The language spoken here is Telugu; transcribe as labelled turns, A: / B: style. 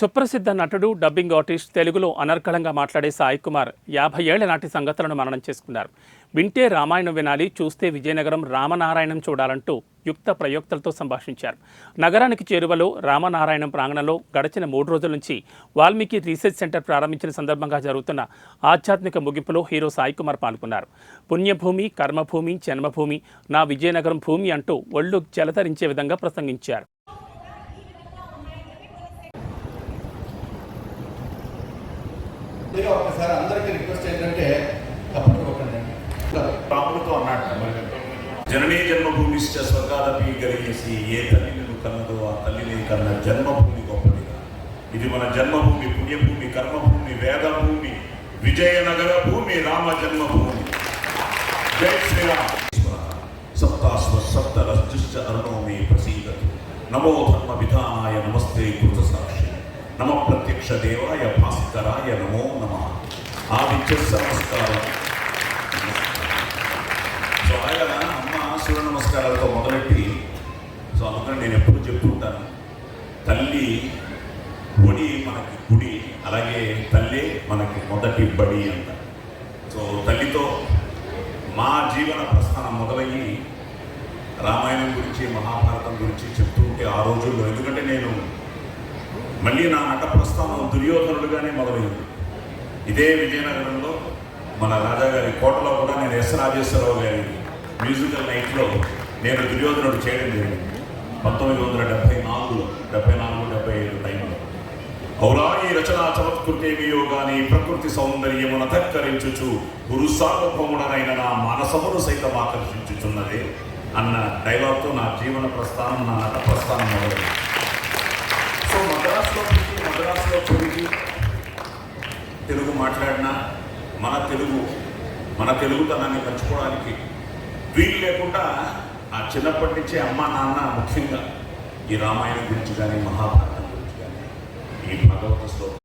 A: సుప్రసిద్ధ నటుడు డబ్బింగ్ ఆర్టిస్ట్ తెలుగులో అనర్కళంగా మాట్లాడే సాయి కుమార్ యాభై ఏళ్ళ నాటి సంగతులను మననం చేసుకున్నారు. వింటే రామాయణం వినాలి చూస్తే విజయనగరం రామనారాయణం చూడాలంటూ యుక్త ప్రయోక్తలతో సంభాషించారు. నగరానికి చేరువలో రామనారాయణం ప్రాంగణంలో గడిచిన మూడు రోజుల నుంచి వాల్మీకి రీసెర్చ్ సెంటర్ ప్రారంభించిన సందర్భంగా జరుగుతున్న ఆధ్యాత్మిక ముగింపులో హీరో సాయి కుమార్ పాల్గొన్నారు. పుణ్యభూమి కర్మభూమి జన్మభూమి నా విజయనగరం భూమి అంటూ ఒళ్ళు జలధరించే విధంగా ప్రసంగించారు.
B: ఒకసారి అందరికీ రిక్వెస్ట్ ఏంటంటే తప్పనివ్వకండి
C: రాముడితో అన్నాడు. జననీ జన్మభూమిశ్చ స్వర్గాదపి గరియేసి ఏ తల్లి నిన్ను కన్నదో ఆ తల్లిని కన్న జన్మభూమి గొప్పదిగా ఇది మన జన్మభూమి పుణ్యభూమి కర్మభూమి వేదభూమి విజయనగర భూమి రామ జన్మభూమి జై శ్రీరామ్. సప్తాశ్వ సప్త రజ్జుశ్చ అరుణోమి ప్రసీదతు. నమో ధర్మ విధానాయ నమస్తే కృత సాక్షి నమ ప్రత్యక్ష దేవాయ భాస్కరాయ నమో నమః. ఆదిత్య నమస్కారం సో అలాగా అమ్మ సూర్య నమస్కారాలతో మొదలెట్టి సో అందుకని నేను ఎప్పుడు చెప్తుంటాను తల్లి ఒడి మనకి గుడి అలాగే తల్లి మనకి మొదటి బడి అంట. సో తల్లితో మా జీవన ప్రస్థానం మొదలయ్యి రామాయణం గురించి మహాభారతం గురించి చెప్తూ ఉంటే ఆ రోజుల్లో. ఎందుకంటే నేను మళ్ళీ నా నట ప్రస్థానం దుర్యోధనుడుగానే మొదలైంది ఇదే విజయనగరంలో మన రాజాగారి కోటలో కూడా నేను ఎస్ రాజేశ్వరరావు గారి మ్యూజికల్ నైట్లో నేను దుర్యోధనుడు చేయడం జరిగింది. పంతొమ్మిది వందల డెబ్బై నాలుగులో డెబ్బై నాలుగు డెబ్బై ఐదు టైంలో. ఔరా ఈ రచనా చమత్కృతేమియో గాని ప్రకృతి సౌందర్యము తక్కరించుచు గురు సార్వభౌముడనైన నా మానసమును సైతం ఆకర్షించుచున్నది అన్న డైలాగ్తో నా జీవన ప్రస్థానం నా నట ప్రస్థానం మొదలైంది సో మద్రాసులో మాట్లాడినా మన తెలుగు మన తెలుగుతనాన్ని పంచుకోవడానికి వీలు లేకుండా ఆ చిన్నప్పటి నుంచే అమ్మ నాన్న ముఖ్యంగా ఈ రామాయణం గురించి కానీ మహాభారతం గురించి కానీ ఈ భగవత శ్లోకం